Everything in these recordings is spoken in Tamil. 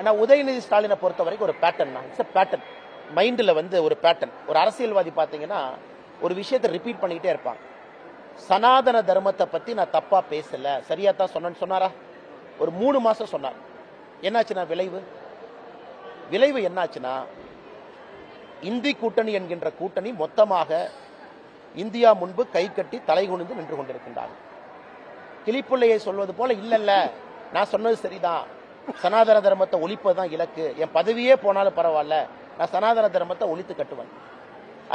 ஆனால் உதயநிதி ஸ்டாலினை பொறுத்த வரைக்கும் ஒரு பேட்டர்ன் தான். இட்ஸ் பேட்டர்ன் மைண்டில் வந்து ஒரு பேட்டர்ன் ஒரு அரசியல்வாதி பார்த்தீங்கன்னா ஒரு விஷயத்தை ரிப்பீட் பண்ணிக்கிட்டே இருப்பாங்க. சனாதன தர்மத்தை பற்றி நான் தப்பாக பேசலை. சரியாக தான் சொன்னேன்னு சொன்னாரா? ஒரு மூணு மாதம் சொன்னார். என்னாச்சுன்னா விளைவு? விளைவு என்னாச்சுன்னா இந்தி கூட்டணி என்கின்ற கூட்டணி மொத்தமாக இந்தியா முன்பு கை கட்டி தலை குனிந்து நின்று கொண்டிருக்கின்றார் கிளிப்புள்ளையை சொல்வது போல இல்லைல்ல நான் சொன்னது சரிதான். சனாதன தர்மத்தை ஒழிப்பது தான் இலக்கு. என் பதவியே போனாலும் பரவாயில்ல. நான் சனாதன தர்மத்தை ஒழித்து கட்டுவேன்.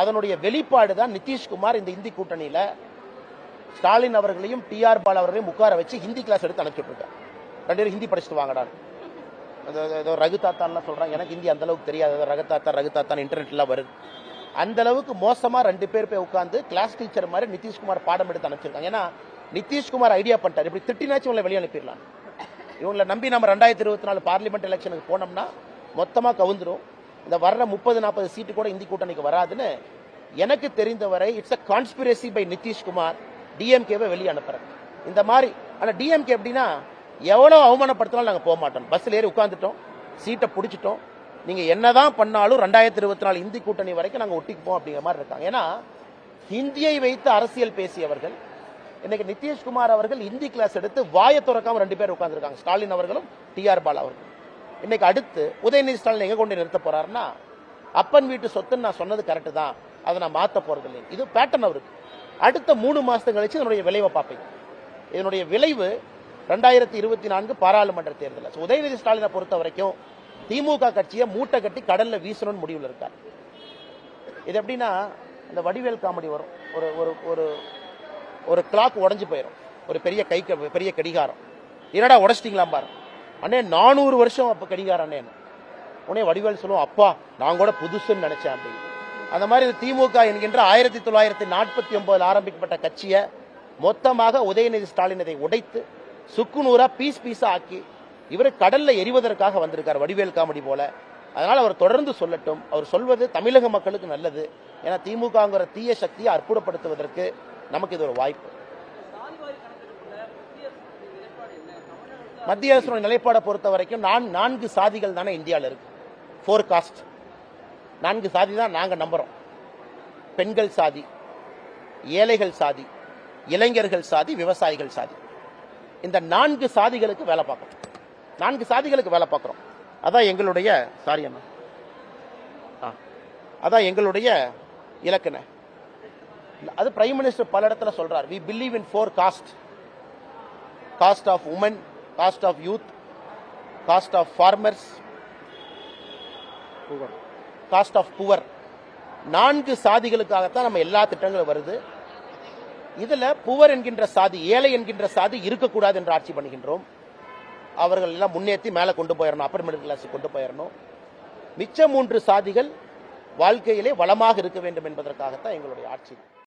அதனுடைய வெளிப்பாடு தான் நிதிஷ்குமார் இந்த இந்தி கூட்டணியில ஸ்டாலின் அவர்களையும் டிஆர் பால் அவர்களையும் உட்கார வச்சு ஹிந்தி கிளாஸ் எடுத்து அனுப்பிச்சுட்டு இருக்கார். ரெண்டு பேரும் ஹிந்தி படிச்சுட்டு வாங்கடா ஏதோ ரகு தாத்தான்லாம் சொல்கிறாங்க எனக்கு ஹிந்தி அந்த அளவுக்கு தெரியாது. ரகு தாத்தா ரகு தாத்தான் இன்டர்நெட்லாம் வருது. அந்த அளவுக்கு ரெண்டு பேர் போய் உட்காந்து கிளாஸ் டீச்சர் மாதிரி நிதிஷ்குமார் பாடம் எடுத்து அனுப்பிச்சிருக்காங்க. ஏன்னா நிதிஷ்குமார் ஐடியா பண்ணிட்டார். இப்படி திட்டினாச்சும் உங்களை வெளியே அனுப்பிடலாம். இவங்களை நம்பி நம்ம ரெண்டாயிரத்தி இருபத்தி நாலு பார்லிமெண்ட் எலெக்ஷனுக்கு போனோம்னா மொத்தமாக கவுந்துடும் இந்த வர்ற முப்பது நாற்பது சீட்டு கூட இந்தி கூட்டணிக்கு வராதுன்னு எனக்கு தெரிந்தவரை it's a conspiracy by Nitish Kumar டிஎம்கேவை வெளியே அனுப்புறேன் இந்த மாதிரி ஆனால் டிஎம்கே எப்படின்னா எவ்வளோ அவமானப்படுத்தினாலும் நாங்கள் போக மாட்டோம். பஸ்ஸில் ஏறி உட்காந்துட்டோம் சீட்டை பிடிச்சிட்டோம். நீங்க என்னதான் பண்ணாலும் ரெண்டாயிரத்தி இருபத்தி நாலு இந்தி கூட்டணி வரைக்கும் நாங்கள் ஒட்டிக்குப்போம் அப்படிங்கிற மாதிரி இருக்காங்க. ஏன்னா ஹிந்தியை வைத்து அரசியல் பேசியவர்கள் இன்னைக்கு நிதிஷ்குமார் அவர்கள் ஹிந்தி கிளாஸ் எடுத்து வாயை துறக்காம ரெண்டு பேர் உட்காந்துருக்காங்க ஸ்டாலின் அவர்களும் டிஆர் பாலா அவர்களும். இன்னைக்கு அடுத்து உதயநிதி ஸ்டாலின் எங்க கொண்டு நிறுத்த போறாருன்னா அப்பன் வீட்டு சொத்துன்னு நான் சொன்னது கரெக்டு தான். அதை நான் மாத்த போறது இல்லை இது பேட்டர்ன் அவருக்கு. அடுத்த மூணு மாசம் கழிச்சு இதனுடைய விளைவை பார்ப்பீங்க. இதனுடைய விளைவு ரெண்டாயிரத்தி இருபத்தி நான்கு பாராளுமன்ற தேர்தலில். உதயநிதி ஸ்டாலினை பொறுத்த வரைக்கும் திமுக கட்சியை மூட்டை கட்டி கடல்ல வீசணும்னு முடிவில் இருக்கார். இது எப்படின்னா இந்த வடிவேல் காமெடி வரும். ஒரு ஒரு ஒரு ஒரு கிளாக் உடஞ்சி போயிடும் ஒரு பெரிய கை பெரிய கடிகாரம். என்னடா உடைச்சிட்டீங்களா பாரு. அண்ணே நானூறு வருஷம் அப்போ கடிகாரம் அண்ணே உடனே வடிவேல் சொல்லுவோம் அப்பா நான் கூட புதுசுன்னு நினைச்சேன் அப்படின்னு. அந்த மாதிரி இது திமுக என்கின்ற ஆயிரத்தி தொள்ளாயிரத்தி நாற்பத்தி ஒன்பதில் ஆரம்பிக்கப்பட்ட கட்சியை மொத்தமாக உதயநிதி ஸ்டாலின் இதை உடைத்து சுக்குநூறா பீஸ் பீஸா ஆக்கி இவர் கடல்ல எரிவதற்காக வந்திருக்கார் வடிவேல் காமெடி போல. அதனால் அவர் தொடர்ந்து சொல்லட்டும். அவர் சொல்வது தமிழக மக்களுக்கு நல்லது. ஏன்னா திமுகங்கிற தீய சக்தியை அற்புதப்படுத்துவதற்கு நமக்கு இது ஒரு வாய்ப்பு. மத்திய அரசு நிலைப்பாடை பொறுத்த வரைக்கும் நான் நான்கு சாதிகள் தானே இந்தியாவில் இருக்கு. ஃபோர் காஸ்ட் நான்கு சாதி தான் நாங்க நம்புறோம். பெண்கள் சாதி ஏழைகள் சாதி இளைஞர்கள் சாதி விவசாயிகள் சாதி. இந்த நான்கு சாதிகளுக்கு வேலை பார்க்கறோம் நான்கு சாதிகளுக்கு வேலை பார்க்கறோம். அதான் எங்களுடைய சாரி அண்ணா. ஆ. அதான் எங்களுடைய இலக்கண அது பிரைம் மினிஸ்டர் பல இடத்துல சொல்றார். We believe in four caste caste of women caste of youth caste of farmers caste of poor நான்கு சாதிகளுக்காகத்தான் நம்ம எல்லா திட்டங்களும் வருது. இதுல புவர் என்கின்ற சாதி ஏழை என்கின்ற சாதி இருக்கக்கூடாது என்று ஆட்சி பண்ணுகின்றோம். அவர்கள் எல்லாம் முன்னேற்றி மேலே கொண்டு போயிடணும் அப்பர் மிடில் கிளாஸ் கொண்டு போயிடணும் மிச்ச மூன்று சாதிகள் வாழ்க்கையிலே வளமாக இருக்க வேண்டும் என்பதற்காகத்தான் எங்களுடைய ஆட்சி.